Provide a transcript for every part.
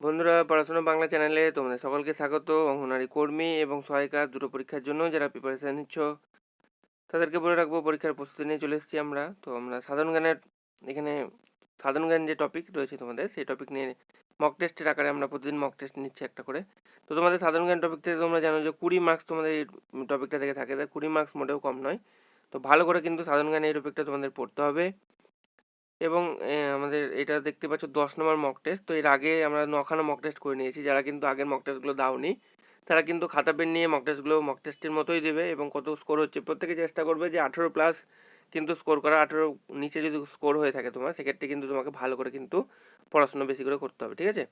বন্ধুরা, পড়াশোনা বাংলা চ্যানেলে তোমাদের সকলকে স্বাগত। অঙ্গনারী কর্মী এবং সহায়িকা দুটো পরীক্ষার জন্য যারা প্রিপারেশান নিচ্ছ, তাদেরকে বলে রাখব, পরীক্ষার প্রস্তুতি নিয়ে চলে এসেছি আমরা। তো আমরা সাধারণ জ্ঞানের, এখানে সাধারণ জ্ঞান যে টপিক রয়েছে তোমাদের, সেই টপিক নিয়ে মক টেস্টের আকারে আমরা প্রতিদিন মক টেস্ট নিচ্ছি একটা করে। তো তোমাদের সাধারণ জ্ঞান টপিক থেকে তোমরা জানো যে কুড়ি মার্কস তোমাদের এই টপিকটা থেকে থাকে। তাই কুড়ি মার্কস মোটেও কম নয়। তো ভালো করে কিন্তু সাধারণ জ্ঞান এই টপিকটা তোমাদের পড়তে হবে। এবং আমাদের এটা দেখতে পাচ্ছ দশ নম্বর মক টেস্ট তো এর আগে আমরা নখানা মক টেস্ট করে নিয়েছি, যারা কিন্তু আগের মক টেস্টগুলো দাওনি। তারা কিন্তু খাতা পেন নিয়ে মক টেস্টগুলো মক টেস্টের মতোই দেবে এবং কত স্কোর হচ্ছে। প্রত্যেকে চেষ্টা করবে যে আঠেরো প্লাস কিন্তু স্কোর করা, আঠেরো নিচে যদি স্কোর হয়ে থাকে তোমার, সেক্ষেত্রে কিন্তু তোমাকে ভালো করে কিন্তু পড়াশুনো বেশি করে করতে হবে, ঠিক আছে?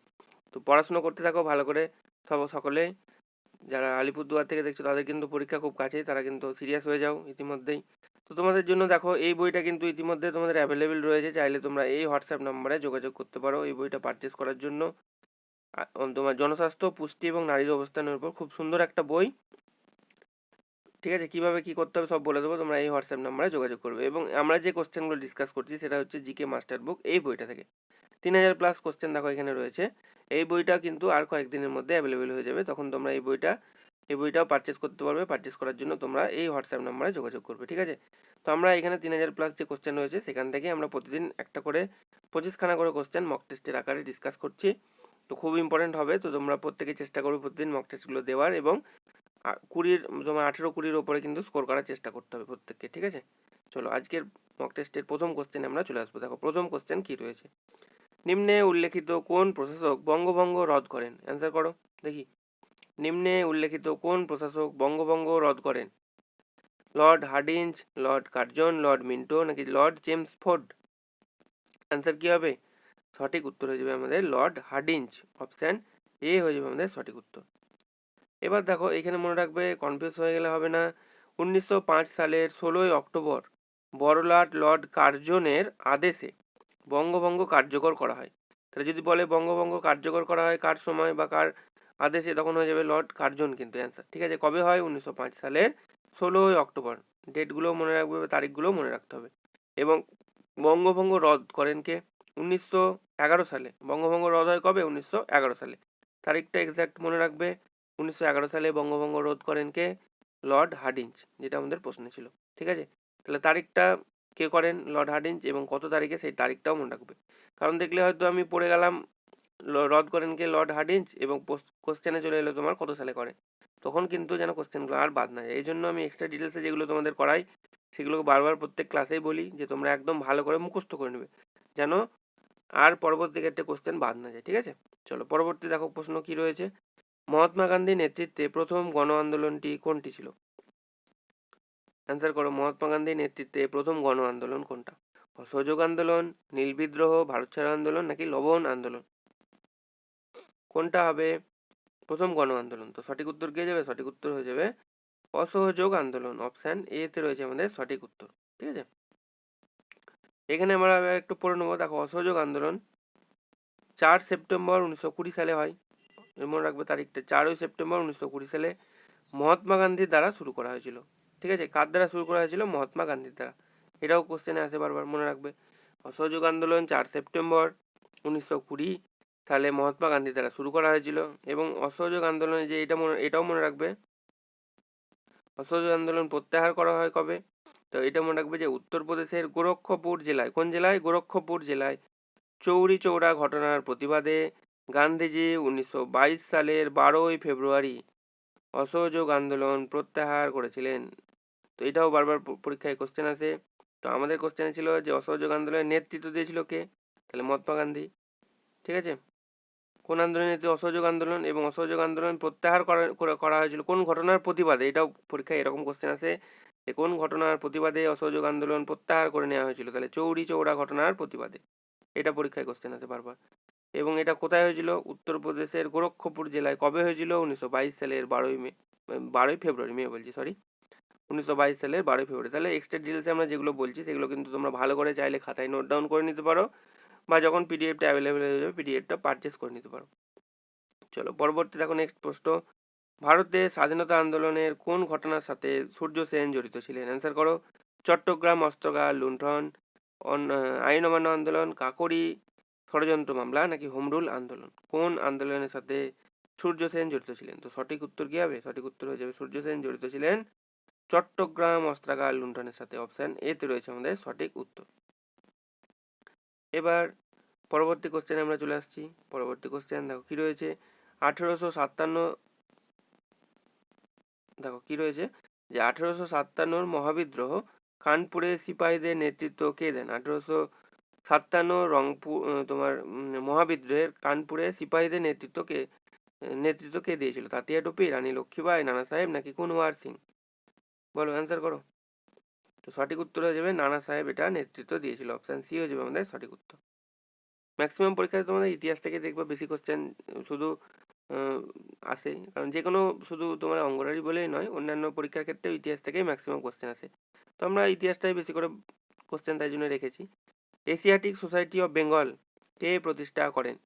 তো পড়াশুনো করতে থাকো, ভালো করে সব সকলে যারা আলিপুরদুয়ার থেকে দেখছ, তাদের কিন্তু পরীক্ষা খুব কাছেই, তারা কিন্তু সিরিয়াস হয়ে যাও ইতিমধ্যেই। তো তোমাদের জন্য দেখো, এই বইটা কিন্তু ইতিমধ্যে তোমাদের অ্যাভেলেবেল রয়েছে, চাইলে তোমরা এই হোয়াটসঅ্যাপ নাম্বারে যোগাযোগ করতে পারো এই বইটা পারচেস করার জন্য। তোমার জনস্বাস্থ্য, পুষ্টি এবং নারীর অবস্থানের উপর খুব সুন্দর একটা বই। ঠিক আছে, কীভাবে কি করতে হবে সব বলে দেবো, তোমরা এই হোয়াটসঅ্যাপ নাম্বারে যোগাযোগ করবে এবং আমরা যে কোশ্চেনগুলো ডিসকাস করছি সেটা হচ্ছে জিকে মাস্টার বুক এই বইটা থেকে। তিন হাজার প্লাস কোশ্চেন দেখো এখানে রয়েছে। এই বইটা কিন্তু আর কয়েকদিনের মধ্যে অ্যাভেলেবেল হয়ে যাবে। তখন তোমরা এই বইটা, এই বইটাও পারচেস করতে পারবে। পারচেস করার জন্য তোমরা এই হোয়াটসঅ্যাপ নাম্বারে যোগাযোগ করবে, ঠিক আছে? তো আমরা এখানে তিন হাজার প্লাস যে কোশ্চেন রয়েছে, সেখান থেকে আমরা প্রতিদিন একটা করে, পঁচিশখানা করে কোশ্চেন মক টেস্টের আকারে ডিসকাস করছি। তো খুব ইম্পর্টেন্ট হবে। তো তোমরা প্রত্যেকে চেষ্টা করবে প্রতিদিন মক টেস্টগুলো দেওয়ার এবং কুড়ির তোমার আঠেরো কুড়ির ওপরে কিন্তু স্কোর করার চেষ্টা করতে হবে প্রত্যেককে, ঠিক আছে? চলো, আজকের মক টেস্টের প্রথম কোশ্চেনে আমরা চলে আসব। দেখো, প্রথম কোশ্চেন কী রয়েছে? নিম্নে উল্লেখিত কোন প্রশাসক বঙ্গভঙ্গ রদ করেন? অ্যান্সার করো, দেখি। নিম্নে উল্লেখিত কোন প্রশাসক বঙ্গভঙ্গ রদ করেন? Lord Hardinge lord Curzon lord Minto নাকি লর্ড জেমস ফোর্ড অ্যান্সার কী হবে? সঠিক উত্তর হয়ে যাবে আমাদের লর্ড হার্ডিঞ্জ অপশান এ হয়ে যাবে আমাদের সঠিক উত্তর। এবার দেখো, এখানে মনে রাখবে কনফিউজ হয়ে গেলে হবে না। উনিশশো পাঁচ সালের ষোলোই অক্টোবর, বড়লাট লর্ড কার্জনের আদেশে বঙ্গভঙ্গ কার্যকর করা হয়। তাহলে যদি বলে বঙ্গভঙ্গ কার্যকর করা হয়, কার সময় বা কার আদেশে, তখন হয়ে যাবে লর্ড কার্জন কিন্তু অ্যান্সার ঠিক আছে, কবে হয়? উনিশশো পাঁচ সালের ষোলোই অক্টোবর। ডেটগুলো মনে রাখবে তারিখগুলো মনে রাখতে হবে। এবং বঙ্গভঙ্গ রদ করেন কে? উনিশশো এগারো সালে। বঙ্গভঙ্গ রদ হয় কবে? উনিশশো এগারো সালে। তারিখটা এক্স্যাক্ট মনে রাখবে উনিশশো এগারো সালে বঙ্গভঙ্গ রোধ করেন কে? লর্ড হার্ডিঞ্জ, যেটা আমাদের প্রশ্নে ছিল। ঠিক আছে? তাহলে তারিখটা কে করেন? লর্ড হার্ডিঞ্জ এবং কত তারিখে সেই তারিখটাও মনে রাখবে। কারণ দেখলে হয়তো আমি পড়ে গেলাম রদ করেন কে? লর্ড হার্ডিঞ্জ এবং কোশ্চেনে চলে এলো তোমার কত সালে করে? তখন কিন্তু যেন কোশ্চেনগুলো আর বাদ না যায়। এই জন্য আমি এক্সট্রা ডিটেলসে যেগুলো তোমাদের করাই, সেগুলোকে বারবার প্রত্যেক ক্লাসেই বলি যে তোমরা একদম ভালো করে মুখস্থ করে নেবে। যেন আর পরবর্তী ক্ষেত্রে কোশ্চেন বাদ না যায়। ঠিক আছে? চলো, পরবর্তী দেখো প্রশ্ন কি রয়েছে? মহাত্মা গান্ধীর নেতৃত্বে প্রথম গণ আন্দোলনটি কোনটি ছিল? অ্যান্সার করো, মহাত্মা গান্ধীর নেতৃত্বে প্রথম গণ আন্দোলন কোনটা? অসহযোগ আন্দোলন, নীল বিদ্রোহ, ভারত ছাড়ো আন্দোলন নাকি লবণ আন্দোলন? কোনটা হবে? প্রথম গণ আন্দোলন তো সঠিক উত্তর কে যাবে সঠিক উত্তর হয়ে যাবে অসহযোগ আন্দোলন। অপশান এ তে রয়েছে আমাদের সঠিক উত্তর। ঠিক আছে? এখানে আমরা একটু পড়ে নেব। দেখো, অসহযোগ আন্দোলন চার সেপ্টেম্বর উনিশশো কুড়ি সালে হয়। মনে রাখবে তারিখটা চারই সেপ্টেম্বর উনিশশো কুড়ি সালে মহাত্মা গান্ধীর দ্বারা শুরু করা হয়েছিল। ঠিক আছে? কার দ্বারা শুরু করা হয়েছিল? মহাত্মা গান্ধীর দ্বারা। এটাও কোশ্চেনে আসে বারবার, মনে রাখবে। অসহযোগ আন্দোলন চার সেপ্টেম্বর উনিশশো কুড়ি সালে মহাত্মা গান্ধীর দ্বারা শুরু করা হয়েছিল এবং অসহযোগ আন্দোলনে যে এটা মনে, এটাও মনে রাখবে, অসহযোগ আন্দোলন প্রত্যাহার করা হয় কবে? তো এটা মনে রাখবে যে উত্তরপ্রদেশের গোরক্ষপুর জেলায়, কোন জেলায়? গোরক্ষপুর জেলায় চৌরি চৌরা ঘটনার প্রতিবাদে গান্ধীজি উনিশশো বাইশ সালের বারোই ফেব্রুয়ারি অসহযোগ আন্দোলন প্রত্যাহার করেছিলেন। তো এটাও বারবার পরীক্ষায় কোশ্চেন আসে। তো আমাদের কোশ্চেনে ছিল যে অসহযোগ আন্দোলনের নেতৃত্ব দিয়েছিল কে? তাহলে মহাত্মা গান্ধী। ঠিক আছে? কোন আন্দোলনের নেতৃত্ব অসহযোগ আন্দোলন এবং অসহযোগ আন্দোলন প্রত্যাহার করা হয়েছিল, কোন ঘটনার প্রতিবাদে? এটাও পরীক্ষায় এরকম কোশ্চেন আসে যে কোন ঘটনার প্রতিবাদে অসহযোগ আন্দোলন প্রত্যাহার করে নেওয়া হয়েছিল? তাহলে চৌরি চৌরা ঘটনার প্রতিবাদে। এটা পরীক্ষায় কোশ্চেন আসে বারবার। এবং এটা কোথায় হয়েছিল? উত্তরপ্রদেশের গোরক্ষপুর জেলায়। কবে হয়েছিল? উনিশশো বাইশ সালের বারোই মে বারোই ফেব্রুয়ারি, মে বলছি সরি উনিশশো বাইশ সালের বারোই ফেব্রুয়ারি। তাহলে এক্সট্রা ডিটেলসে আমরা যেগুলো বলছি, সেগুলো কিন্তু তোমরা ভালো করে চাইলে খাতায় নোট ডাউন করে নিতে পারো বা যখন পিডিএফটা অ্যাভেলেবেল হয়ে যাবে পিডিএফটা পারচেস করে নিতে পারো। চলো, পরবর্তী দেখো নেক্সট প্রশ্ন। ভারতে স্বাধীনতা আন্দোলনের কোন ঘটনার সাথে সূর্য সেন জড়িত ছিলেন? অ্যান্সার করো। চট্টগ্রাম অস্ত্রগার লুণ্ঠন আইন অমান্য আন্দোলন, কাকরি ষড়যন্ত্র মামলা নাকি হোম রুল আন্দোলন? কোন আন্দোলনের সাথে সূর্য সেন জড়িত ছিলেন? তো সঠিক উত্তর কি হবে? সঠিক উত্তর হয়ে যাবে সূর্য সেন জড়িত ছিলেন চট্টগ্রাম অস্ত্রাগার লুণ্ঠনের সাথে অপশান এতে রয়েছে আমাদের সঠিক উত্তর। এবার পরবর্তী কোশ্চেনে আমরা চলে আসছি। পরবর্তী কোশ্চেন দেখো কি রয়েছে? আঠেরোশো সাতান্ন দেখো কি রয়েছে? যে আঠেরোশো সাতান্নর মহাবিদ্রোহ কানপুরে সিপাহীদের নেতৃত্ব কে দেন? আঠেরোশো সাতান্ন রংপুর তোমার মহাবিদ্রোহের কানপুরে সিপাহীদের নেতৃত্ব কে নেতৃত্ব কে দিয়েছিল? তাতিয়া টুপি, রানী লক্ষ্মীবাই নানা সাহেব নাকি কুনওয়ার সিং? বলো অ্যান্সার করো। তো সঠিক উত্তর হয়ে যাবে, নানা সাহেব এটা নেতৃত্ব দিয়েছিল। অপশান সি হয়ে যাবে আমাদের সঠিক উত্তর। ম্যাক্সিমাম পরীক্ষায় তোমাদের ইতিহাস থেকে দেখবে, বেশি কোশ্চেন শুধু আসে। কারণ যে কোনো শুধু তোমার অঙ্গরারি বলেই নয়, অন্যান্য পরীক্ষার ক্ষেত্রেও ইতিহাস থেকেই ম্যাক্সিমাম কোশ্চেন আসে। তো আমরা ইতিহাসটাই বেশি করে কোশ্চেন তাই জন্য রেখেছি। এশিয়াটিক সোসাইটি অফ বেঙ্গল কে প্রতিষ্ঠা করেন?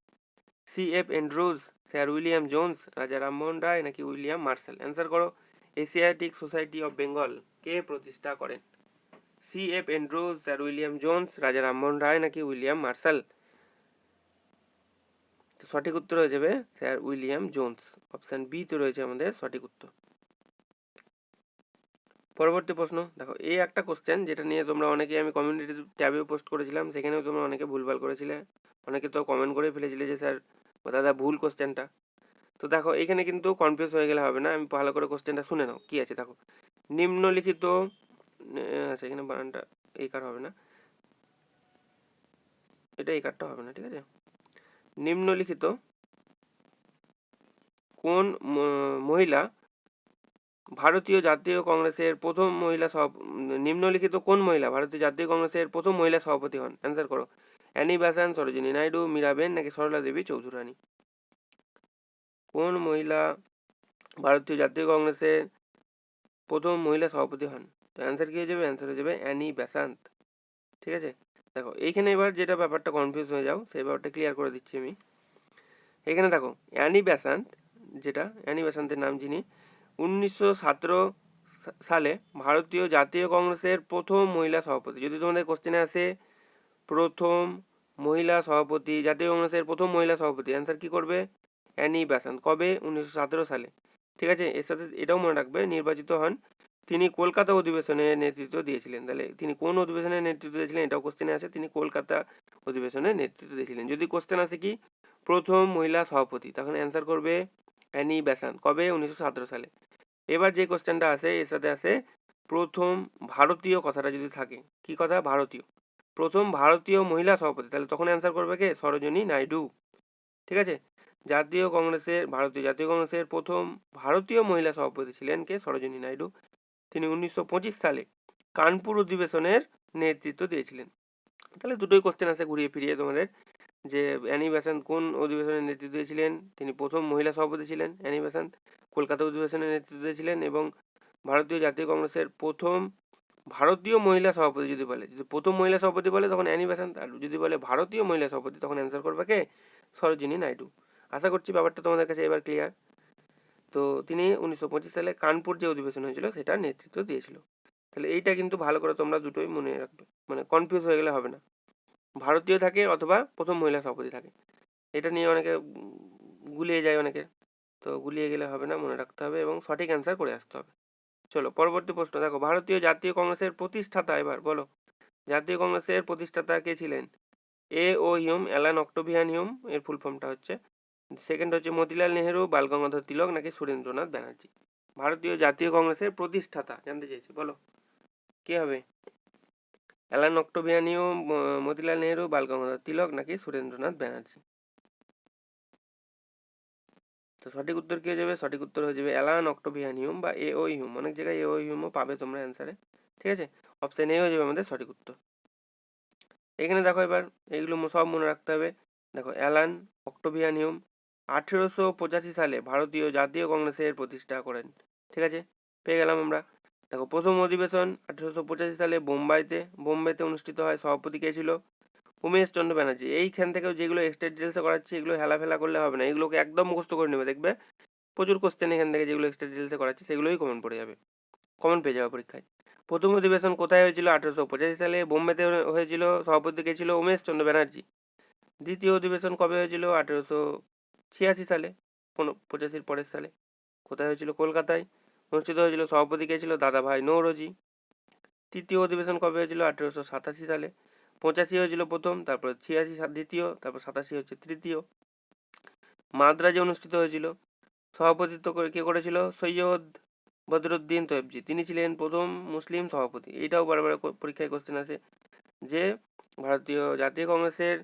C. F. Andrews sir William Jones, Raja Rammohan Roy নাকি উইলিয়াম মার্শাল? অ্যান্সার করো, এশিয়াটিক সোসাইটি অফ বেঙ্গল কে প্রতিষ্ঠা করেন? C. F. Andrews sir William Jones, Raja Rammohan Roy নাকি উইলিয়াম মার্শাল? সঠিক উত্তর হয়ে যাবে sir William Jones. Option B তে রয়েছে আমাদের সঠিক উত্তর। পরবর্তী প্রশ্ন, দেখো, এই একটা কোশ্চেন যেটা নিয়ে তোমরা অনেকে আমি কমিউনিটি ট্যাবেও পোস্ট করেছিলাম, সেখানেও তোমরা অনেকে ভুলভাল করেছিলে। অনেকে তো কমেন্ট করে ফেলেছিলে যে, স্যার দাদা, ভুল কোশ্চেনটা তো দেখো, এখানে কিন্তু কনফিউজ হয়ে গেলে হবে না, আমি ভালো করে কোশ্চেনটা শুনে নাও, কী আছে দেখো। নিম্নলিখিত আচ্ছা এখানে বানানটা, এই কার হবে না। এটা এই কারটা হবে না, ঠিক আছে? নিম্নলিখিত, কোন মহিলা ভারতীয় জাতীয় কংগ্রেসের প্রথম মহিলা সভ নিম্নলিখিত কোন মহিলা? ভারতীয় জাতীয় কংগ্রেসের প্রথম মহিলা সভাপতি হন? অ্যান্সার করো। অ্যানি বেসান, সরোজিনী নাইডু মীরাবেন নাকি সরলা দেবী চৌধুরানী? কোন মহিলা ভারতীয় জাতীয় কংগ্রেসের প্রথম মহিলা সভাপতি হন? তো অ্যান্সার কি হয়ে যাবে? অ্যান্সার হয়ে যাবে অ্যানি বেসান্ত। ঠিক আছে? দেখো, এইখানে এবার যেটা ব্যাপারটা কনফিউজ হয়ে যাও, সেই ব্যাপারটা ক্লিয়ার করে দিচ্ছি আমি। এখানে দেখো, অ্যানি বেসান্ত, যেটা, অ্যানি বেসান্তের নাম যিনি উনিশশো সতেরো সালে ভারতীয় জাতীয় কংগ্রেসের প্রথম মহিলা সভাপতি। যদি তোমাদের কোশ্চেনে আসে, প্রথম মহিলা সভাপতি, জাতীয় কংগ্রেসের প্রথম মহিলা সভাপতি অ্যান্সার কি করবে? অ্যানি বেসান্ত কবে? উনিশশো সতেরো সালে। ঠিক আছে? এর সাথে এটাও মনে রাখবে, নির্বাচিত হন। তিনি কলকাতা অধিবেশনে নেতৃত্ব দিয়েছিলেন। তাহলে তিনি কোন অধিবেশনে নেতৃত্ব দিয়েছিলেন? এটাও কোশ্চেনে আছে তিনি কলকাতা অধিবেশনে নেতৃত্ব দিয়েছিলেন। যদি কোশ্চেন আসে কি? প্রথম মহিলা সভাপতি। তখন অ্যান্সার করবে অ্যানি বেসান্ত কবে? উনিশশো সতেরো সালে। এবার যে কোশ্চেনটা আসে, এর সাথে আসে প্রথম ভারতীয় কথাটা যদি থাকে। কি কথা? ভারতীয়। প্রথম ভারতীয় মহিলা সভাপতি। তাহলে তখন অ্যান্সার করবে কে? সরোজিনী নাইডু। ঠিক আছে? জাতীয় কংগ্রেসের, ভারতীয় জাতীয় কংগ্রেসের প্রথম ভারতীয় মহিলা সভাপতি ছিলেন কে? সরোজিনী নাইডু। তিনি উনিশশো পঁচিশ সালে কানপুর অধিবেশনের নেতৃত্ব দিয়েছিলেন। তাহলে দুটোই কোশ্চেন আছে ঘুরিয়ে ফিরিয়ে তোমাদের। যে অ্যানি বেসান্ত কোন অধিবেশনের নেতৃত্ব দিয়েছিলেন? তিনি প্রথম মহিলা সভাপতি ছিলেন অ্যানি বেসান্ত কলকাতা অধিবেশনের নেতৃত্ব দিয়েছিলেন এবং ভারতীয় জাতীয় কংগ্রেসের প্রথম ভারতীয় মহিলা সভাপতি যদি বলে, যদি প্রথম মহিলা সভাপতি বলে তখন অ্যানি বেসান্ত আর যদি বলে ভারতীয় মহিলা সভাপতি তখন অ্যান্সার করবে কে? সরোজিনী নাইডু। আশা করছি ব্যাপারটা তোমাদের কাছে এবার ক্লিয়ার তো তিনি উনিশশো পঁচিশ সালে কানপুর যে অধিবেশন হয়েছিল সেটার নেতৃত্ব দিয়েছিল। তাহলে এইটা কিন্তু ভালো করে তোমরা দুটোই মনে রাখবে মানে কনফিউজ হয়ে গেলে হবে না। ভারতীয় থাকে অথবা প্রথম মহিলা সভাপতি থাকে। এটা নিয়ে অনেকে গুলিয়ে যায় অনেকে। তো গুলিয়ে গেলে হবে না, মনে রাখতে হবে এবং সঠিক অ্যান্সার করে আসতে হবে। চলো, পরবর্তী প্রশ্ন। দেখো, ভারতীয় জাতীয় কংগ্রেসের প্রতিষ্ঠাতা এবার, বলো। জাতীয় কংগ্রেসের প্রতিষ্ঠাতা কে ছিলেন? A O Hume, Allan Octavian Hume, এর ফুল ফর্মটা হচ্ছে। সেকেন্ড হচ্ছে মতিলাল নেহেরু বালগঙ্গাধর তিলক নাকি সুরেন্দ্রনাথ ব্যানার্জি? ভারতীয় জাতীয় কংগ্রেসের প্রতিষ্ঠাতা, জানতে চাইছি, বলো। কে হবে? অ্যালান ম- মতিলাল নেহেরু বালগঙ্গাধর তিলক নাকি সুরেন্দ্রনাথ ব্যানার্জি? তো সঠিক উত্তর কি হয়ে যাবে সঠিক উত্তর হয়ে যাবে অ্যালান অক্টোভিয়ান হিউম বা এ ও হিউম অনেক জায়গায় এ ও হিউমও পাবে তোমরা অ্যান্সারে ঠিক আছে? অপশান এ হয়ে যাবে আমাদের সঠিক উত্তর। এখানে দেখো এবার, এইগুলো সব মনে রাখতে হবে। দেখো, অ্যালান অক্টোভিয়ান হিউম আঠেরোশো পঁচাশি সালে ভারতীয় জাতীয় কংগ্রেসের প্রতিষ্ঠা করেন। ঠিক আছে? পেয়ে গেলাম আমরা। দেখো, প্রথম অধিবেশন আঠেরোশো পঁচাশি সালে বোম্বাইতে বোম্বেতে অনুষ্ঠিত হয়, সভাপতি কে ছিল? উমেশ চন্দ্র ব্যানার্জি। এইখান থেকেও যেগুলো এক্সট্রা ডিটেলসে করাচ্ছি, এগুলো হেলাফেলা করলে হবে না। এগুলোকে একদম মুখস্থ করে নেবে, দেখবে? প্রচুর কোশ্চেন এখান থেকে যেগুলো এক্সট্রা ডিটেলসে করাচ্ছি, সেগুলোই কমন পড়ে যাবে। কমন পেয়ে যাবে পরীক্ষায়। প্রথম অধিবেশন কোথায় হয়েছিল? আঠেরোশো পঁচাশি সালে বোম্বেতে হয়েছিল, সভাপতি কে ছিল? উমেশ চন্দ্র ব্যানার্জি। দ্বিতীয় অধিবেশন কবে হয়েছিল? আঠেরোশো ছিয়াশি সালে পনেরো পঁচাশির পরের সালে। কোথায় হয়েছিল? কলকাতায়। অনুষ্ঠিত হয়েছিল সভাপতি কে ছিল দাদাভাই নৌরজি। তৃতীয় অধিবেশন কবে হয়েছিল? আঠেরোশো সাতাশি সালে। পঁচাশি হয়েছিল প্রথম, তারপর ছিয়াশি দ্বিতীয়, তারপর সাতাশি হচ্ছে তৃতীয়। মাদ্রাজে অনুষ্ঠিত হয়েছিল। সভাপতিত্ব করে কে করেছিল? সৈয়দ বদরুদ্দিন তৈবজি। তিনি ছিলেন প্রথম মুসলিম সভাপতি। এইটাও বারবার পরীক্ষায় কোশ্চেন আছে যে ভারতীয় জাতীয় কংগ্রেসের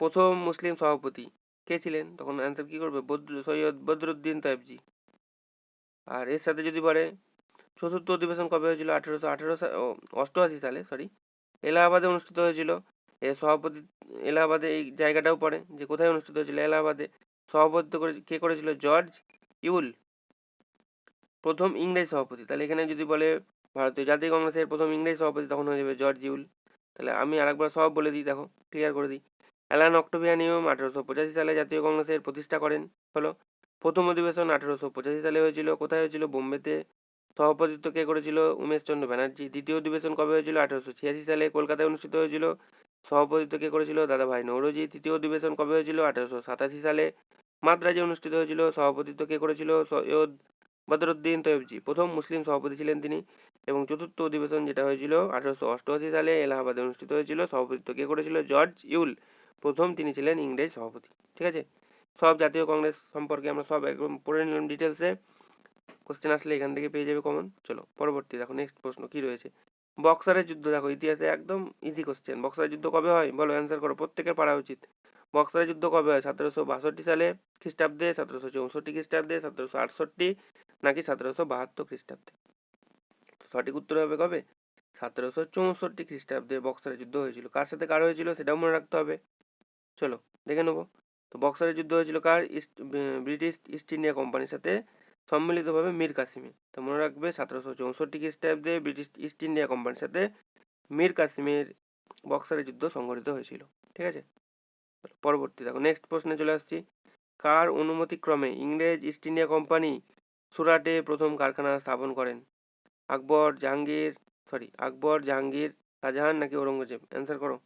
প্রথম মুসলিম সভাপতি কে ছিলেন? তখন অ্যান্সার কী করবে? বদ্র সৈয়দ বদরুদ্দিন তৈবজি। আর এর সাথে যদি পারে চতুর্থ অধিবেশন কবে হয়েছিল? আঠেরোশো আঠেরো অষ্টআশি সালে সরি এলাহাবাদে অনুষ্ঠিত হয়েছিল। এর সভাপতি, এলাহাবাদে এই জায়গাটাও পড়ে যে কোথায় অনুষ্ঠিত হয়েছিল? এলাহাবাদে সভাপতিত্ব করে, কে করেছিল? জর্জ ইউল, প্রথম ইংরেজ সভাপতি। তাহলে এখানে যদি বলে ভারতীয় জাতীয় কংগ্রেসের প্রথম ইংরেজ সভাপতি, তখন হয়ে যাবে জর্জ ইউল। তাহলে আমি আরেকবার সব বলে দিই, দেখো ক্লিয়ার করে দিই। অ্যালান অক্টোভিয়ানিয়াম আঠেরোশো পঁচাশি সালে জাতীয় কংগ্রেসের প্রতিষ্ঠা করেন, হলো। প্রথম অধিবেশন আঠেরোশো পঁচাশি সালে হয়েছিল। কোথায় হয়েছিল? বোম্বেতে। সভাপতিত্ব কে করেছিল? উমেশচন্দ্র ব্যানার্জি। দ্বিতীয় অধিবেশন কবে হয়েছিল? আঠেরোশো ছিয়াশি সালে কলকাতায় অনুষ্ঠিত হয়েছিল। সভাপতিত্ব কে করেছিল? দাদাভাই নৌরজি। তৃতীয় অধিবেশন কবে হয়েছিল? আঠেরোশো সাতাশি সালে মাদ্রাজে অনুষ্ঠিত হয়েছিল। সভাপতিত্ব কে করেছিল? সৈয়দ বদরুদ্দিন তৈবজি প্রথম মুসলিম সভাপতি ছিলেন তিনি এবং চতুর্থ অধিবেশন যেটা হয়েছিল আঠেরোশো অষ্টআশি সালে এলাহাবাদে অনুষ্ঠিত হয়েছিল। সভাপতিত্ব কে করেছিল? George Yule. প্রথম তিনি ছিলেন ইংরেজ সভাপতি। ঠিক আছে? সব জাতীয় কংগ্রেস সম্পর্কে আমরা সব একদম পড়ে নিলাম ডিটেলসে কোশ্চেন আসলে এখান থেকে পেয়ে যাবে কমন চলো, পরবর্তী দেখো নেক্সট প্রশ্ন কি রয়েছে? বক্সারের যুদ্ধ দেখো, ইতিহাসে একদম ইজি কোশ্চেন বক্সারের যুদ্ধ কবে হয়? বলো অ্যান্সার করো, প্রত্যেকের পারা উচিত। বক্সারের যুদ্ধ কবে হয়? সতেরোশো বাষট্টি সালে খ্রিস্টাব্দে, সতেরোশো চৌষট্টি খ্রিস্টাব্দে, সতেরোশো আটষট্টি নাকি সতেরোশো বাহাত্তর খ্রিস্টাব্দে? সঠিক উত্তর হবে কবে? সতেরোশো চৌষট্টি খ্রিস্টাব্দে বক্সারের যুদ্ধ হয়েছিল। কার সাথে কার হয়েছিল সেটাও মনে রাখতে হবে। চলো, দেখে নেব। তো বক্সারের যুদ্ধ হয়েছিল কার? ইস্ট ব্রিটিশ ইস্ট ইন্ডিয়া কোম্পানির সাথে সম্মিলিতভাবে মীর কাসিমে তো মনে রাখবে সতেরোশো চৌষট্টি খ্রিস্টাব্দে ব্রিটিশ ইস্ট ইন্ডিয়া কোম্পানির সাথে মীর কাসিমের বক্সারের যুদ্ধ সংঘটিত হয়েছিল। ঠিক আছে? পরবর্তী, দেখো নেক্সট প্রশ্নে চলে আসছি। কার অনুমতিক্রমে ইংরেজ ইস্ট ইন্ডিয়া কোম্পানি সুরাটে প্রথম কারখানা স্থাপন করেন? আকবর জাহাঙ্গীর সরি আকবর জাহাঙ্গীর শাহজাহান নাকি ঔরঙ্গজেব? অ্যান্সার করো।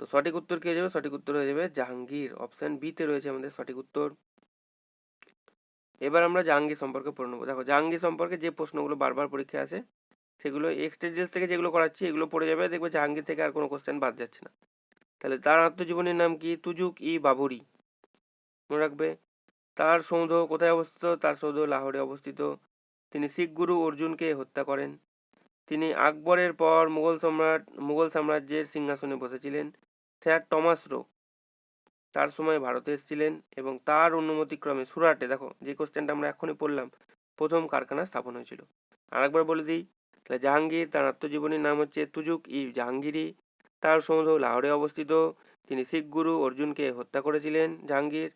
তো সঠিক উত্তর কি হয়ে যাবে সঠিক উত্তর হয়ে যাবে জাহাঙ্গীর। অপশন বিতে রয়েছে আমাদের সঠিক উত্তর। এবার আমরা জাহাঙ্গীর সম্পর্কে পড়ে নেব। দেখো, জাহাঙ্গীর সম্পর্কে যে প্রশ্নগুলো বারবার পরীক্ষায় আসে, সেগুলো এক্সট্রা ডিটেলস থেকে যেগুলো করাচ্ছি, এগুলো পড়ে যাবে, দেখবে জাহাঙ্গীর থেকে আর কোনো কোশ্চেন বাদ যাচ্ছে না। তাহলে তার আত্মজীবনীর নাম কি? তুজুক ই বাবুরি। মনে রাখবে? তার সৌধ কোথায় অবস্থিত? তার সৌধ লাহোরে অবস্থিত। তিনি শিখ গুরু অর্জুনকে হত্যা করেন। তিনি আকবরের পর মুঘল সম্রাট, মুঘল সাম্রাজ্যের সিংহাসনে বসেছিলেন। Sir Thomas Roe. তার সময় ভারতে এসেছিলেন এবং তার অনুমতিক্রমে সুরাটে, দেখো, যে কোশ্চেনটা আমরা এখনই পড়লাম, প্রথম কারখানা স্থাপন হয়েছিল। আরেকবার বলে দিই, তাহলে জাহাঙ্গীর, তার আত্মজীবনীর নাম হচ্ছে তুজুক ই জাহাঙ্গীরি তার সৌধ লাহোরে অবস্থিত, তিনি শিখ গুরু অর্জুনকে হত্যা করেছিলেন জাহাঙ্গীর।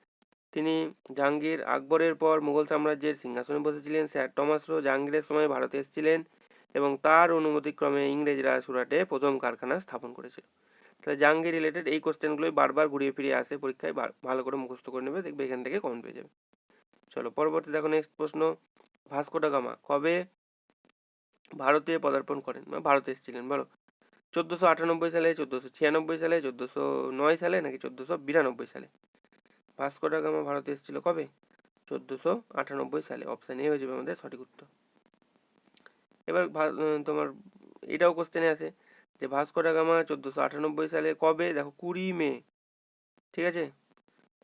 তিনি জাহাঙ্গীর আকবরের পর মুঘল সাম্রাজ্যের সিংহাসনে বসেছিলেন স্যার টমাস রো। জাহাঙ্গীরের সময় ভারতে এসেছিলেন এবং তার অনুমতিক্রমে ইংরেজরা সুরাটে প্রথম কারখানা স্থাপন করেছিল। তাহলে জাহাঙ্গীর রিলেটেড এই কোশ্চেনগুলোই বারবার ঘুরিয়ে ফিরিয়ে আসে, পরীক্ষায় ভালো করে মুখস্থ করে নেবে, দেখবে এখান থেকে কমন পেয়ে যাবে। চলো, পরবর্তী দেখো নেক্সট প্রশ্ন, ভাস্কো ডা গামা, কবে ভারতে পদার্পণ করেন? বা ভারতে এসেছিলেন, বলো। চোদ্দোশো আটানব্বই সালে, চোদ্দোশো ছিয়ানব্বই সালে, চোদ্দোশো নয় সালে, নাকি চোদ্দোশো বিরানব্বই সালে? ভাস্কো ডা গামা ভারতে এসেছিল কবে? চোদ্দোশো আটানব্বই সালে। অপশান এ হয়ে যাবে আমাদের সঠিক উত্তর। এবার তোমার, এটাও কোশ্চেনে আছে যে ভাস্কর ডা গামা চোদ্দোশো আটানব্বই সালে কবে? দেখো কুড়ি মে, ঠিক আছে?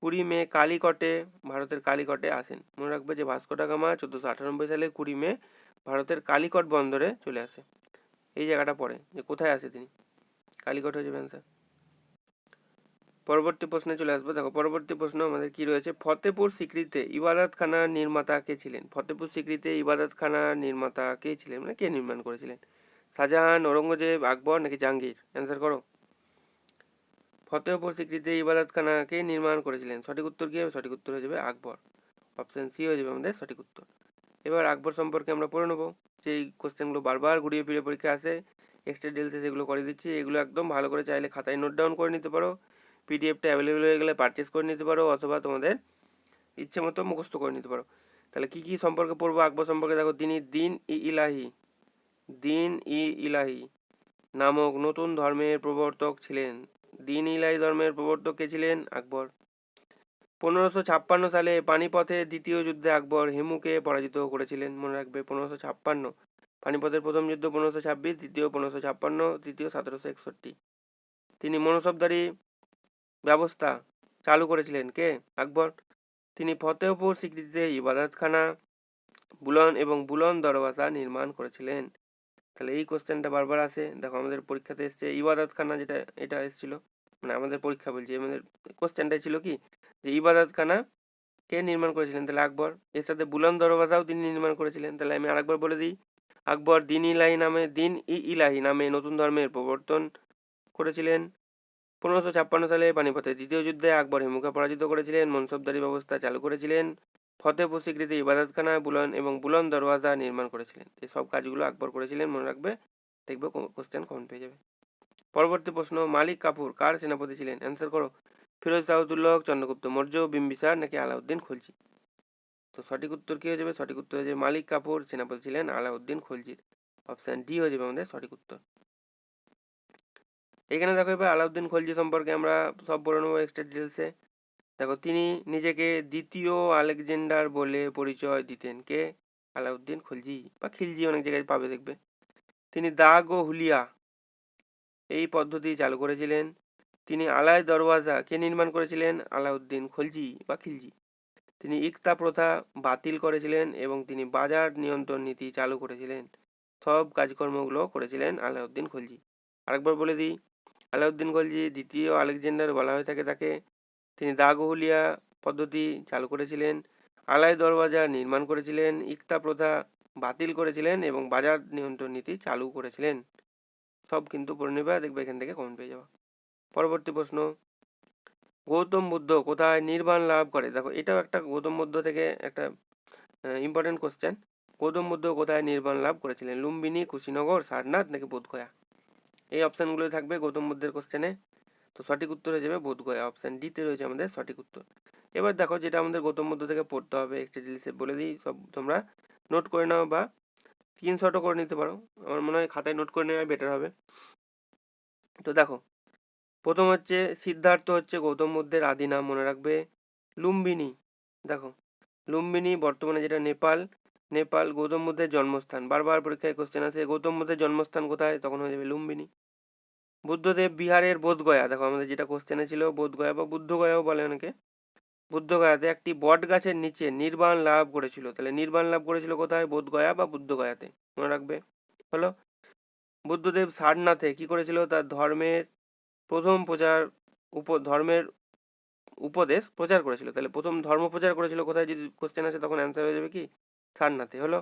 কুড়ি মে কালিকটে, ভারতের কালিকটে আসেন। মনে রাখবে যে ভাস্কর ডা গামা চোদ্দোশো আটানব্বই সালে কুড়ি মে ভারতের কালিকট বন্দরে চলে আসে। এই জায়গাটা পড়ে যে কোথায় আসে তিনি? কালিকট হয়ে যাবে অ্যান্সার পরবর্তী প্রশ্নে চলে আসব। দেখো, পরবর্তী প্রশ্ন আমাদের কি রয়েছে? ফতেপুর সিক্রিতে ইবাদতখানার নির্মাতা কে ছিলেন? ফতেপুর সিক্রিতে ইবাদতখানার নির্মাতা কে ছিলেন? মানে কে নির্মাণ করেছিলেন? শাহজাহান, ঔরঙ্গজেব, আকবর নাকি জাহাঙ্গীর? অ্যান্সার করো। ফতেহপুর সিক্রিতে ইবাদতখানা কে নির্মাণ করেছিলেন। সঠিক উত্তর কি হবে? সঠিক উত্তর হয়ে যাবে আকবর। অপশন সি হয়ে যাবে আমাদের সঠিক উত্তর। এবার আকবর সম্পর্কে আমরা পড়ে নেব। যে এই কোশ্চেনগুলো বারবার ঘুরিয়ে ফিরে পরীক্ষা আসে এক্সট্রা ডিটেলসে সেগুলো করে দিচ্ছি। এগুলো একদম ভালো করে চাইলে খাতায় নোট ডাউন করে নিতে পারো। পিডিএফটা অ্যাভেলেবেল হয়ে গেলে পারচেস করে নিতে পারো অথবা তোমাদের ইচ্ছে মতো মুখস্থ করে নিতে পারো। তাহলে কী কী সম্পর্কে পড়ব? আকবর সম্পর্কে দেখো, তিনি দিন ই ইলাহি দিন ই ইলাহি নামক নতুন ধর্মের প্রবর্তক ছিলেন। দিন ইলাই ধর্মের প্রবর্তক কে ছিলেন? আকবর। পনেরোশো ছাপ্পান্ন সালে পানিপথে দ্বিতীয় যুদ্ধে আকবর হেমুকে পরাজিত করেছিলেন। মনে রাখবে পনেরোশো ছাপ্পান্ন। পানিপথের প্রথম যুদ্ধ পনেরোশো ছাব্বিশ, দ্বিতীয় পনেরোশো ছাপ্পান্ন, তৃতীয় সতেরোশো একষট্টি। তিনি মনসবদারি ব্যবস্থা চালু করেছিলেন। কে? আকবর। তিনি ফতেহপুর স্বীকৃতিতে ইবাদতখানা, বুলন এবং বুলন দরওয়াজা নির্মাণ করেছিলেন। তাহলে এই কোশ্চেনটা বারবার আসে। দেখো, আমাদের পরীক্ষাতে এসছে ইবাদত খানা যেটা, এটা এসেছিল। মানে আমাদের পরীক্ষা বলছি, আমাদের কোশ্চেনটাই ছিল কি? যে ইবাদত খানা কে নির্মাণ করেছিলেন? তাহলে আকবর। এর সাথে বুলন দরওয়াজাও তিনি নির্মাণ করেছিলেন। তাহলে আমি আরেকবার বলে দিই, আকবর দিন ইলাহি নামে, দিন ই ইলাহি নামে নতুন ধর্মের প্রবর্তন করেছিলেন। পনেরোশো ছাপ্পান্ন সালে পানিপথের দ্বিতীয় যুদ্ধে আকবর হিমুকে পরাজিত করেছিলেন মনসবদারি ব্যবস্থা চালু করেছিলেন। ফতেহপুর স্বীকৃতি ইবাদতখানা বুলন এবং বুলন দরওয়াজা নির্মাণ করেছিলেন। এই সব কাজগুলো আকবর করেছিলেন, মনে রাখবে? দেখবে কোশ্চেন কমন পেয়ে যাবে। পরবর্তী প্রশ্ন, মালিক কাপুর কার সেনাপতি ছিলেন? অ্যান্সার করো। ফিরোজ শাহুদুল্লহ চন্দ্রগুপ্ত মৌর্য, বিম্বিসার নাকি আলাউদ্দিন খলজি? তো সঠিক উত্তর কী হয়ে যাবে? সঠিক উত্তর হয়ে যাবে মালিক কাপুর, সেনাপতি ছিলেন আলাউদ্দিন খলজির অপশান ডি হয়ে যাবে আমাদের সঠিক উত্তর। এখানে দেখো এবার আলাউদ্দিন খলজি সম্পর্কে আমরা সব বলে নেব এক্সট্রা ডিটেলসে দেখো, তিনি নিজেকে দ্বিতীয় আলেকজেন্ডার বলে পরিচয় দিতেন। কে? আলাউদ্দিন খলজি। বা খিলজি অনেক জায়গায় পাবে, দেখবে। তিনি দাগ ও হুলিয়া এই পদ্ধতি চালু করেছিলেন। তিনি আলাই দরওয়াজা কে নির্মাণ করেছিলেন? আলাউদ্দিন খলজি বা খিলজি। তিনি ইকতা প্রথা বাতিল করেছিলেন এবং তিনি বাজার নিয়ন্ত্রণ নীতি চালু করেছিলেন। সব কাজকর্মগুলো করেছিলেন আলাউদ্দিন খলজি। আরেকবার বলে দিই, আলাউদ্দিন খলজি দ্বিতীয় আলেকজান্ডার বলা হয়ে থাকে তাকে তিনি দাগহুলিয়া পদ্ধতি চালু করেছিলেন, আলাই দরওয়াজা নির্মাণ করেছিলেন, ইকতা প্রথা বাতিল করেছিলেন এবং বাজার নিয়ন্ত্রণ নীতি চালু করেছিলেন। সব কিন্তু নেবে, দেখবে এখান থেকে কমন পেয়ে যাওয়া পরবর্তী প্রশ্ন, গৌতম বুদ্ধ কোথায় নির্বাণ লাভ করে? দেখো, এটাও একটা গৌতম বুদ্ধ থেকে একটা ইম্পর্টেন্ট কোশ্চেন গৌতম বুদ্ধ কোথায় নির্বাণ লাভ করেছিলেন? লুম্বিনী, কুশিনগর, সারনাথ নাকি বোধগয়া? এই অপশানগুলো থাকবে গৌতম বুদ্ধের কোশ্চেনে তো সঠিক উত্তর হয়ে যাবে বোধগয়া। অপশান ডিতে রয়েছে আমাদের সঠিক উত্তর। এবার দেখো যেটা আমাদের গৌতম বুদ্ধ থেকে পড়তে হবে, একটা জিনিসে বলে দিই, সব তোমরা নোট করে নাও বা স্ক্রিনশটও করে নিতে পারো। আমার মনে হয় খাতায় নোট করে নেওয়া বেটার হবে। তো দেখো, প্রথম হচ্ছে সিদ্ধার্থ হচ্ছে গৌতম বুদ্ধের আদি নাম মনে রাখবে লুম্বিনী। দেখো, লুম্বিনী বর্তমানে যেটা নেপাল নেপাল গৌতম বুদ্ধের জন্মস্থান। বারবার পরীক্ষায় কোশ্চেন আসে, গৌতম বুদ্ধের জন্মস্থান কোথায়? তখন হয়ে যাবে লুম্বিনী। বুদ্ধদেব বিহারের বোধগয়া, দেখো আমাদের যেটা কোশ্চেনে ছিল বোধগয়া বা বুদ্ধগয়াও বলে অনেকে। বুদ্ধগয়াতে একটি বট গাছের নিচে নির্বাণ লাভ করেছিল। তাহলে নির্বাণ লাভ করেছিল কোথায়? বোধগয়া বা বুদ্ধগয়াতে? মনে রাখবে? হলো? বুদ্ধদেব সারনাথে কি করেছিল? তার ধর্মের প্রথম প্রচার উপ, ধর্মের উপদেশ প্রচার করেছিল। তাহলে প্রথম ধর্ম প্রচার করেছিল কোথায় যদি কোশ্চেন আসে তখন অ্যান্সার হয়ে যাবে কি? সারনাথে। হলো?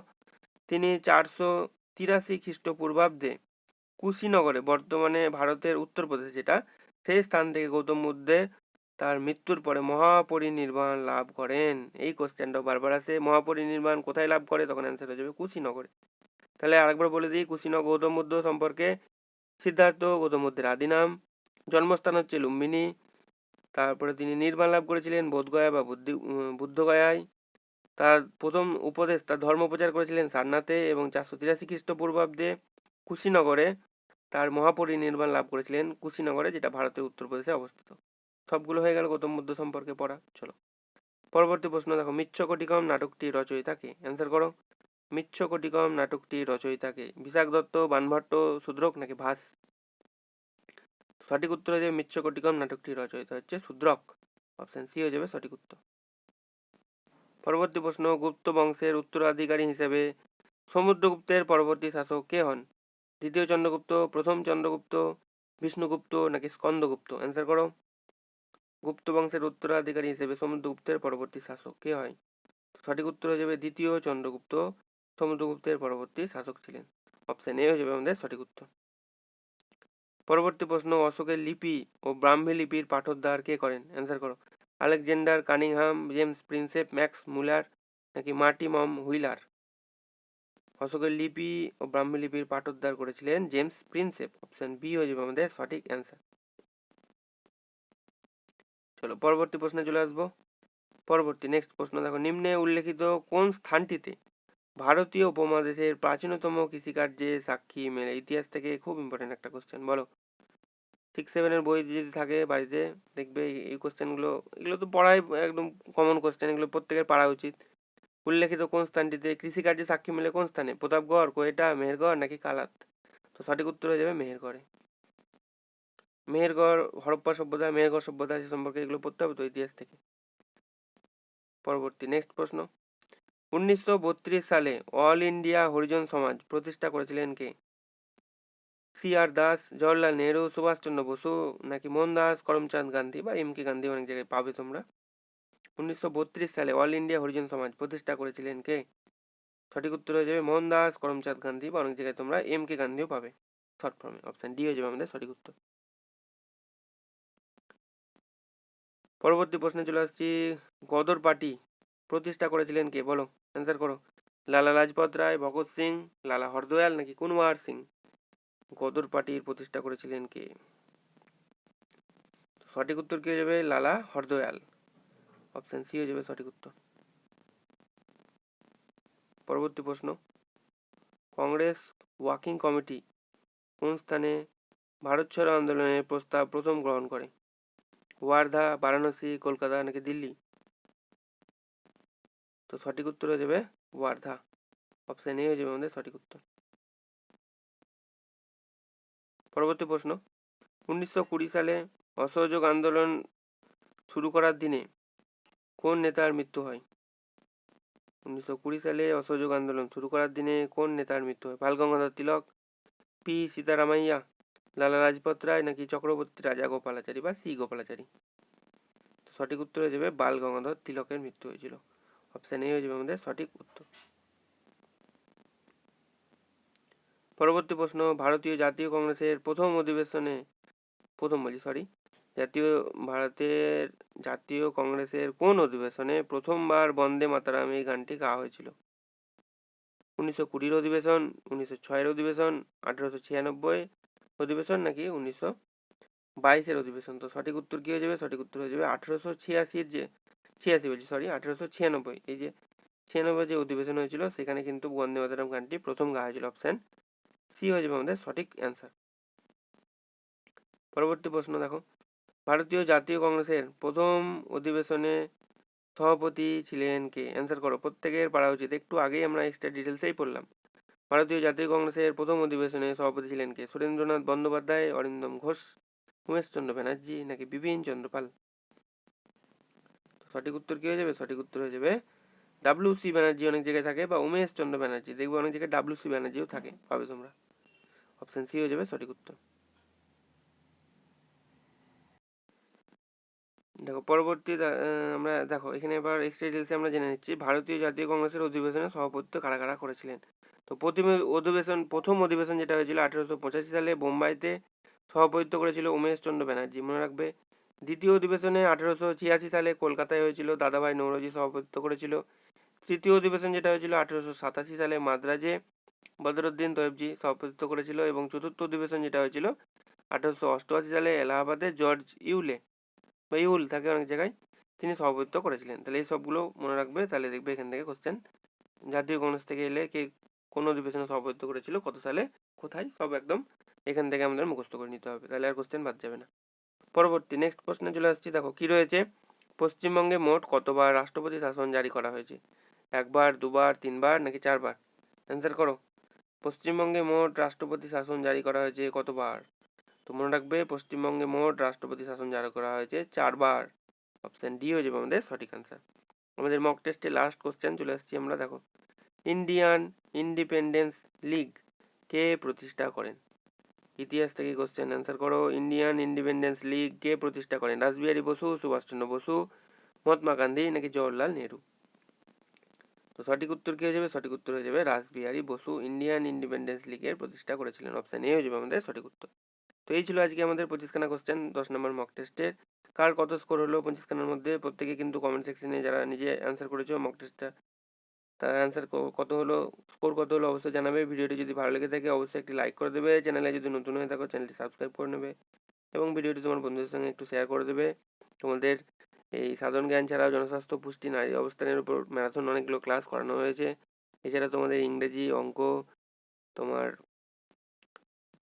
তিনি চারশো তিরাশি খ্রিস্টপূর্বাব্দে কুশিনগরে, বর্তমানে ভারতের উত্তরপ্রদেশ, যেটা সেই স্থান থেকে গৌতম বুদ্ধে তার মৃত্যুর পরে মহাপরিনির্বাণ লাভ করেন। এই কোশ্চেনটাও বারবার আসে, মহাপরিনির্বাণ কোথায় লাভ করে? তখন অ্যান্সার হয়ে যাবে কুশিনগরে। তাহলে আরেকবার বলে দিই কুশিনগর গৌতম বুদ্ধ সম্পর্কে সিদ্ধার্থ গৌতম বুদ্ধের আদি নাম। জন্মস্থান হচ্ছে লুম্বিনী। তারপরে তিনি নির্বাণ লাভ করেছিলেন বোধগয়া বা বুদ্ধি বুদ্ধগয়ায়। তার প্রথম উপদেশ, তার ধর্ম প্রচার করেছিলেন সারনাথে এবং চারশো তিরাশি খ্রিস্টপূর্বাব্দে কুশিনগরে। তার মহাপরিনির্বাণ লাভ করেছিলেন কুশিনগরে, যেটা ভারতের উত্তরপ্রদেশে অবস্থিত। সবগুলো হয়ে গেল গৌতম বুদ্ধ সম্পর্কে পড়া। চলো। পরবর্তী প্রশ্ন দেখো, মিচ্ছকটিকম নাটকটি রচয়িতাকে? অ্যান্সার করো। মিচ্ছকটিকম নাটকটি রচয়িতাকে? বিশাখ দত্ত, বানভট্ট শূদ্রক নাকি ভাস? সঠিক উত্তর হয়ে যাবে মিচ্ছকটিকম নাটকটি রচয়িতা হচ্ছে শূদ্রক অপশন সি হয়ে যাবে সঠিক উত্তর। পরবর্তী প্রশ্ন, গুপ্ত বংশের উত্তরাধিকারী হিসেবে সমুদ্রগুপ্তের পরবর্তী শাসক কে হন? দ্বিতীয় চন্দ্রগুপ্ত, প্রথম চন্দ্রগুপ্ত, বিষ্ণুগুপ্ত নাকি স্কন্দগুপ্ত? অ্যান্সার করো। গুপ্ত বংশের উত্তরাধিকারী হিসেবে সমুদ্রগুপ্তের পরবর্তী শাসক কে হয়? সঠিক উত্তর হয়ে যাবে দ্বিতীয় চন্দ্রগুপ্ত। সমুদ্রগুপ্তের পরবর্তী শাসক ছিলেন। অপশন এ হয়ে যাবে আমাদের সঠিক উত্তর। পরবর্তী প্রশ্ন, অশোকের লিপি ও ব্রাহ্মী লিপির পাঠোদ্ধার কে করেন? অ্যান্সার করো। Alexander, Cunningham, James Prinsep, Max Muller নাকি মার্টিমম হুইলার? অশোকের লিপি ও ব্রাহ্মী লিপির পাঠোদ্ধার করেছিলেন জেমস প্রিন্সেপ। অপশন বি হয়ে যাবে আমাদের সঠিক অ্যান্সার। চলো পরবর্তী প্রশ্নে চলে আসব। পরবর্তী নেক্সট প্রশ্ন দেখো, নিম্নে উল্লেখিত কোন স্থানটিতে ভারতীয় উপমহাদেশের প্রাচীনতম কৃষিকার্যে সাক্ষী মেলে? ইতিহাস থেকে খুব ইম্পর্টেন্ট একটা কোশ্চেন বলো। সিক্স সেভেনের বই যদি থাকে বাড়িতে, দেখবে এই- কোশ্চেনগুলো এগুলো তো পড়াই একদম কমন কোশ্চেন এগুলো প্রত্যেকের পড়া উচিত। উল্লেখিত কোন স্থানটিতে কৃষিকার্যে সাক্ষী মিলে কোন স্থানে? প্রতাপগড়, কোয়েটা, মেহেরগড় নাকি কালাত? তো সঠিক উত্তর হয়ে যাবে মেহেরগড়ে। মেহেরগড়, হরপ্পা সভ্যতা, মেহেরগড় সভ্যতা সে সম্পর্কে এগুলো পড়তে হবে তো ইতিহাস থেকে। পরবর্তী নেক্সট প্রশ্ন। উনিশশো বত্রিশ সালে অল ইন্ডিয়া হরিজন সমাজ প্রতিষ্ঠা করেছিলেন কে? সি আর দাস, জওয়াহরলাল নেহরু, সুভাষচন্দ্র বসু, নাকি মোহনদাস, করমচাঁদ গান্ধী বা এম কে গান্ধী, অনেক জায়গায় পাবে তোমরা। উনিশশো বত্রিশ সালে অল ইন্ডিয়া হরিজন সমাজ প্রতিষ্ঠা করেছিলেন কে? সঠিক উত্তর হয়ে যাবে মোহনদাস করমচাঁদ গান্ধী বা অনেক জায়গায় তোমরা এম কে গান্ধীও পাবে। শর্ট ফর্মে অপশান ডি হয়ে যাবে আমাদের সঠিক উত্তর। পরবর্তী প্রশ্নে চলে আসছি, গদর পার্টি প্রতিষ্ঠা করেছিলেন কে? বলো অ্যান্সার করো। লালা লাজপত রায়, ভগৎ সিং, লালা হরদয়াল নাকি কুনওয়ার সিং? গদর পার্টির প্রতিষ্ঠা করেছিলেন কে? সঠিক উত্তর কি হয়ে যাবে? লালা হরদয়াল। অপশন সি হয়ে যাবে সঠিক উত্তর। পরবর্তী প্রশ্ন। কংগ্রেস ওয়াকিং কমিটি কোন স্থানে ভারত ছাড়ো আন্দোলনের প্রস্তাব প্রথম গ্রহণ করে? ওয়ার্ধা, বারাণসী, কলকাতা নাকি দিল্লি? তো সঠিক উত্তর হয়ে যাবে ওয়ার্ধা। অপশন এ হয়ে যাবে আমাদের সঠিক উত্তর। পরবর্তী প্রশ্ন। উনিশশো কুড়ি সালে অসহযোগ আন্দোলন শুরু করার দিনে কোন নেতার মৃত্যু হয়? উনিশশো কুড়ি সালে অসহযোগ আন্দোলন শুরু করার দিনে কোন নেতার মৃত্যু হয়? বাল গঙ্গাধর তিলক, পি সীতারামাইয়া, লালা লাজপত রায় নাকি চক্রবর্তী রাজা গোপালাচারী বা সি গোপালাচারী? তো সঠিক উত্তর হয়ে যাবে বাল গঙ্গাধর তিলকের মৃত্যু হয়েছিল। অপশন এ হয়ে যাবে আমাদের সঠিক উত্তর। পরবর্তী প্রশ্ন, ভারতীয় জাতীয় কংগ্রেসের প্রথম অধিবেশনে, প্রথম বলি সরি জাতীয় ভারতের জাতীয় কংগ্রেসের কোন অধিবেশনে প্রথমবার বন্দে মাতারাম এই গানটি গাওয়া হয়েছিল? উনিশশো কুড়ির অধিবেশন, উনিশশো ছয়ের অধিবেশন, আঠেরোশো ছিয়ানব্বই অধিবেশন নাকি উনিশশো বাইশের অধিবেশন? তো সঠিক উত্তর কী হয়ে যাবে? সঠিক উত্তর হয়ে যাবে আঠেরোশো ছিয়াশির যে, ছিয়াশি বলছি সরি আঠেরোশো ছিয়ানব্বই। এই যে ছিয়ানব্বই যে অধিবেশন হয়েছিল, সেখানে কিন্তু বন্দে মাতারাম গানটি প্রথম গাওয়া হয়েছিল। অপশান সি হয়ে যাবে আমাদের সঠিক অ্যান্সার পরবর্তী প্রশ্ন দেখো। ভারতীয় জাতীয় কংগ্রেসের প্রথম অধিবেশনে সভাপতি ছিলেন কে? অ্যান্সার করো। প্রত্যেকের পারা উচিত। একটু আগেই আমরা এক্সট্রা ডিটেলসেই পড়লাম। ভারতীয় জাতীয় কংগ্রেসের প্রথম অধিবেশনে সভাপতি ছিলেন কে? সুরেন্দ্রনাথ বন্দ্যোপাধ্যায়, অরিন্দম ঘোষ উমেশচন্দ্র ব্যানার্জি নাকি বিপিন চন্দ্র পাল? সঠিক উত্তর কী হয়ে যাবে? সঠিক উত্তর হয়ে যাবে ডাব্লিউ সি ব্যানার্জি অনেক জায়গায় থাকে বা উমেশ চন্দ্র ব্যানার্জি। দেখবে অনেক জায়গায় ডাব্লিউ সি ব্যানার্জিও থাকে। পাবে তোমরা। অপশান সি হয়ে যাবে সঠিক উত্তর। দেখো, পরবর্তী আমরা দেখো, এখানে এবার এক্সট্রা ডিটেলসে আমরা জেনে নিচ্ছি। ভারতীয় জাতীয় কংগ্রেসের অধিবেশনে সভাপতিত্ব কারা কারা করেছিলেন? তো প্রথম অধিবেশন প্রথম অধিবেশন যেটা হয়েছিল আঠেরোশো পঁচাশি সালে বোম্বাইতে সভাপতিত্ব করেছিল উমেশ চন্দ্র ব্যানার্জি, মনে রাখবে? দ্বিতীয় অধিবেশনে আঠেরোশো ছিয়াশি সালে কলকাতায় হয়েছিল, দাদাভাই নৌরজি সভাপতিত্ব করেছিল। তৃতীয় অধিবেশন যেটা হয়েছিল আঠেরোশো সাতাশি সালে মাদ্রাজে বদরুদ্দিন তয়েবজি সভাপতিত্ব করেছিল এবং চতুর্থ অধিবেশন যেটা হয়েছিল আঠেরোশো অষ্টআশি সালে এলাহাবাদে জর্জ ইউলে বা ইউল থাকে অনেক জায়গায়, তিনি সভাপতিত্ব করেছিলেন। তাহলে এই সবগুলো মনে রাখবে, তাহলে দেখবে এখান থেকে কোশ্চেন জাতীয় কংগ্রেস থেকে এলে কে কোন অধিবেশনে সভাপতিত্ব করেছিল, কত সালে, কোথায়, সব একদম এখান থেকে আমাদের মুখস্থ করে নিতে হবে। তাহলে আর কোশ্চেন বাদ যাবে না। পরবর্তী নেক্সট প্রশ্নে চলে আসছি। দেখো, কি রয়েছে? পশ্চিমবঙ্গে মোট কতবার রাষ্ট্রপতি শাসন জারি করা হয়েছে? একবার, দুবার, তিনবার, নাকি চারবার? অ্যান্সার করো। পশ্চিমবঙ্গে মোট রাষ্ট্রপতি শাসন জারি করা হয়েছে কতবার? তো মনে রাখবে পশ্চিমবঙ্গে মোট রাষ্ট্রপতি শাসন জারি করা হয়েছে, চারবার অপশান ডি হয়ে যাবে আমাদের সঠিক আনসার আমাদের মক টেস্টে লাস্ট কোশ্চেন চলে আসছি আমরা, দেখো। ইন্ডিয়ান ইন্ডিপেন্ডেন্স লিগ কে প্রতিষ্ঠা করেন? ইতিহাস থেকে কোশ্চেন অ্যান্সার করো। ইন্ডিয়ান ইন্ডিপেন্ডেন্স লিগ কে প্রতিষ্ঠা করেন? রাসবিহারী বসু, সুভাষচন্দ্র বসু, মহাত্মা গান্ধী নাকি জওয়াহরলাল নেহরু? তো সঠিক উত্তর কি হয়ে যাবে? সঠিক উত্তর হয়ে যাবে রাসবিহারী বসু। ইন্ডিয়ান ইন্ডিপেন্ডেন্স লিগের প্রতিষ্ঠা করেছিলেন। অপশান এ হয়ে যাবে আমাদের সঠিক উত্তর। তো এই ছিল আজকে আমাদের পঁচিশখানা কোশ্চেন দশ নম্বর মক টেস্টের কার কত স্কোর হলো পঁচিশখানার মধ্যে? প্রত্যেকে কিন্তু কমেন্ট সেকশনে যারা নিজে অ্যান্সার করেছ মক টেস্টটা তার অ্যান্সার কত হলো স্কোর কত হলো অবশ্যই জানাবে। ভিডিওটি যদি ভালো লেগে থাকে অবশ্যই একটি লাইক করে দেবে। চ্যানেলে যদি নতুন হয়ে থাকো চ্যানেলটি সাবস্ক্রাইব করে নেবে এবং ভিডিওটি তোমার বন্ধুদের সঙ্গে একটু শেয়ার করে দেবে। তোমাদের এই সাধারণ জ্ঞান ছাড়াও জনস্বাস্থ্য, পুষ্টি, নারী অবস্থানের উপর ম্যারাথন অনেকগুলো ক্লাস করানো হয়েছে। এছাড়া তোমাদের ইংরেজি, অঙ্ক, তোমার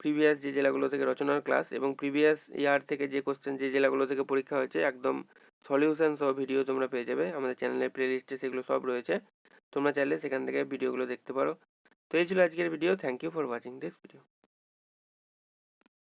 প্রিভিয়াস যে জেলাগুলো থেকে রচনার ক্লাস এবং প্রিভিয়াস ইয়ার থেকে যে কোশ্চেন যে জেলাগুলো থেকে পরীক্ষা হয়েছে, একদম সলিউশন সহ ভিডিও তোমরা পেয়ে যাবে। আমাদের চ্যানেলের প্লেলিস্টে সেগুলো সব রয়েছে। তোমরা চাইলে সেখান থেকে ভিডিওগুলো দেখতে পারো। তো এই ছিল আজকের video thank you for watching this video